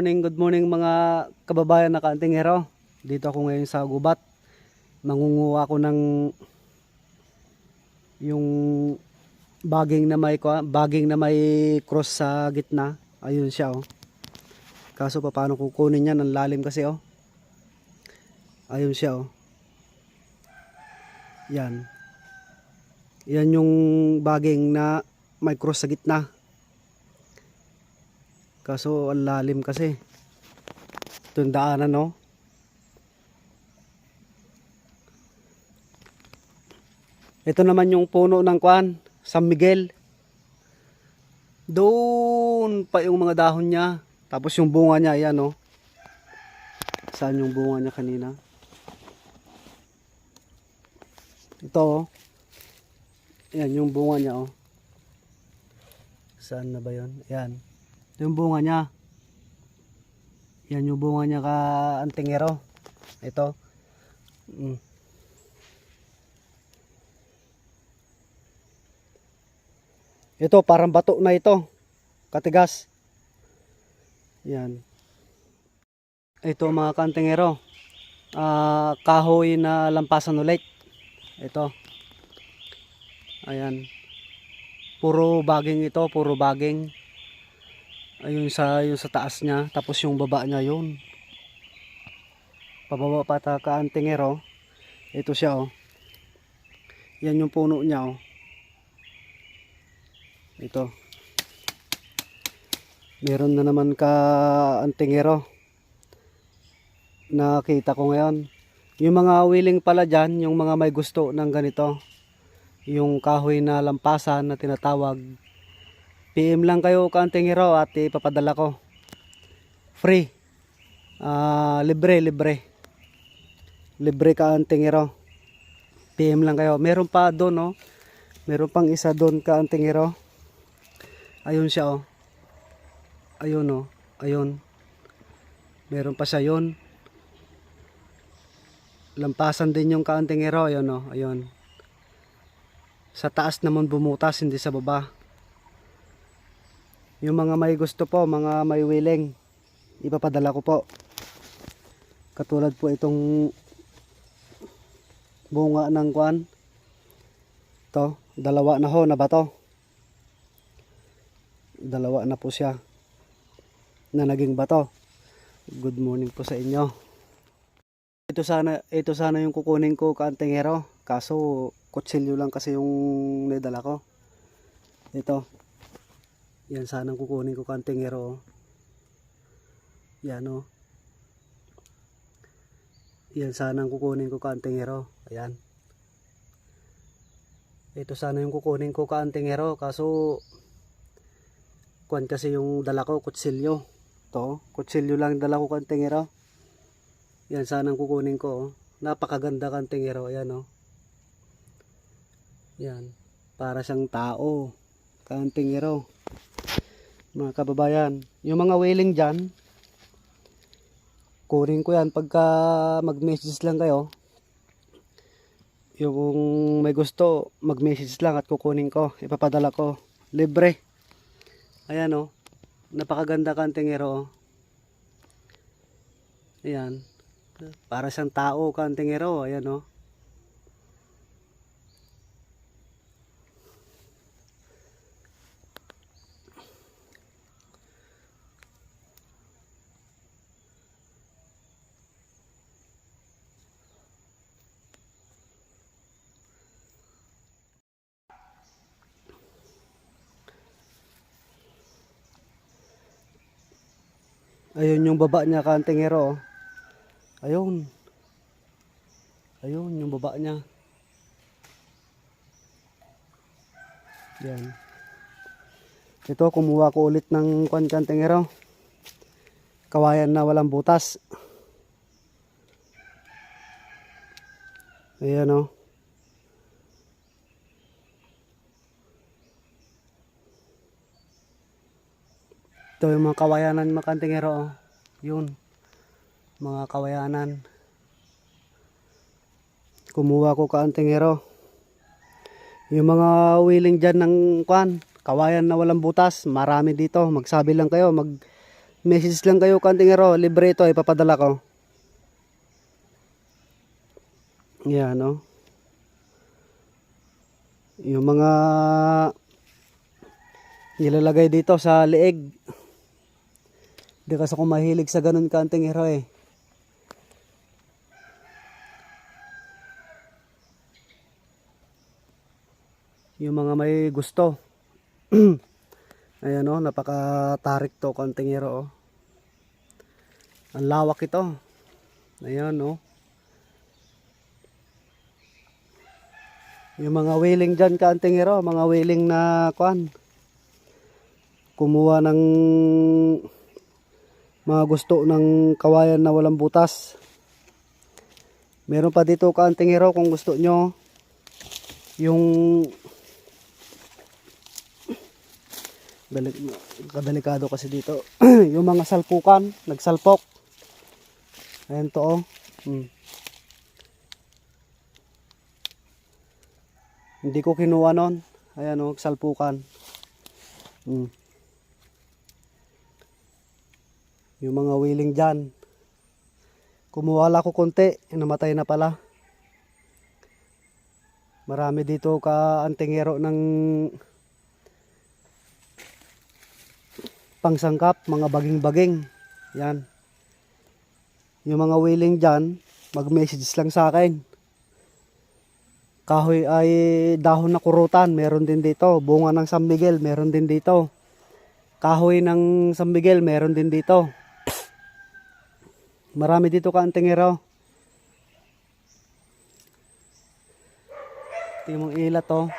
morning, good morning mga kababayan na kaantingero. Dito ako ngayon sa gubat. Mangunguha ako ng yung baging na may baging na may cross sa gitna. Ayun siya oh. Kaso pa paano kukunin niya ng lalim kasi oh. Ayun siya oh. Yan. Yan yung baging na may cross sa gitna. Kaso ang lalim kasi. Ito yung daanan no. Ito naman yung puno ng kwan, San Miguel. Doon pa yung mga dahon niya. Tapos yung bunga niya, ayan no. Saan yung bunga niya kanina? Ito oh. Ayan yung bunga niya oh. Saan na ba yun? Ayan. Ito yung bunga niya. Yan yung bunga niya ka antingero. Ito. Mm. Ito parang bato na ito. Katigas. Yan. Ito mga kantingero. Ah, kahoy na lampasan ulit. Ito. Ayan. Puro baging ito, puro baging ayun sa yung sa taas niya tapos yung baba niya yun. Pababa pa ta ka antingero ito siya oh. Yan yung puno niya oh. Ito. Meron na naman ka antingero nakita ko ngayon. Yung mga willing pala dyan yung mga may gusto ng ganito. Yung kahoy na lampasan na tinatawag PM lang kayo kaunting hero at ipapadala ko. Free. Ah, libre, libre. Libre kaunting hero. PM lang kayo. Meron pa doon, no? Meron pang isa doon kaunting hero. Ayun siya, oh. Ayun, oh. Ayun. Meron pa siya yun. Lampasan din yung kaunting hero. Ayun, oh. Ayun. Sa taas naman bumutas, hindi sa baba. Yung mga may gusto po, mga may willing, ipapadala ko po. Katulad po itong bunga ng kwan. To, dalawa na ho na ba to? Dalawa na po siya na naging bato. Good morning po sa inyo. Ito sana, ito sana yung kukunin ko kaantingero. Kaso kutsilyo lang kasi yung nadala ko. Ito. Yan sanang kukunin ko kantingero. Yan o. Yan sanang kukunin ko kantingero. Ayan. Ito sana yung kukunin ko kantingero. Kaso, kuan kasi yung dala ko, kutsilyo. To, kutsilyo lang dala ko kantingero. Yan sanang kukunin ko. oh. Napakaganda kantingero. Ayan o. Yan. Para siyang tao. Kantingero mga kababayan. Yung mga whaling dyan, kunin ko yan pagka mag-message lang kayo. Yung may gusto, mag-message lang at kukunin ko. Ipapadala ko. Libre. Ayan o. Oh. Napakaganda kantingero. oh. Ayan. Para siyang tao kantingero. Ayan o. Oh. Ayun yung baba niya kantingero. oh. Ayun. Ayun yung baba niya. Yan. Ito kumuha ko ulit ng kwan kantingero. Kawayan na walang butas. Ayan oh. Ito yung mga kawayanan mga kantingero. oh. Yun. Mga kawayanan. Kumuha ko kaantingero. Yung mga willing dyan ng kwan, kawayan na walang butas, marami dito. Magsabi lang kayo, mag Message lang kayo kantingero, libre ito, ipapadala ko. Yan, no? Yung mga nilalagay dito sa leeg. Hindi kasi ako mahilig sa ganun kantingero eh. Yung mga may gusto. Ayan o, napaka-tarik to kantingero oh. Ang lawak ito. Ayan o. Yung mga wheeling dyan kantingero, mga wheeling na kwan. Kumuha ng mga gusto ng kawayan na walang butas. Meron pa dito kantingero kung gusto nyo. Yung kadelikado kasi dito. yung mga salpukan, nagsalpok. Ayan to oh. Hmm. Hindi ko kinuha nun. Ayan oh, salpukan. Hmm. Yung mga wheeling dyan. Kumuha lang ko konti, namatay na pala. Marami dito ka antingero ng pangsangkap, mga baging-baging. Yan. Yung mga wheeling dyan, mag-message lang sa akin. Kahoy ay dahon na kurutan, meron din dito. Bunga ng San Miguel, meron din dito. Kahoy ng San Miguel, meron din dito. Marami dito ka antingero. Tingnan mong ilat oh.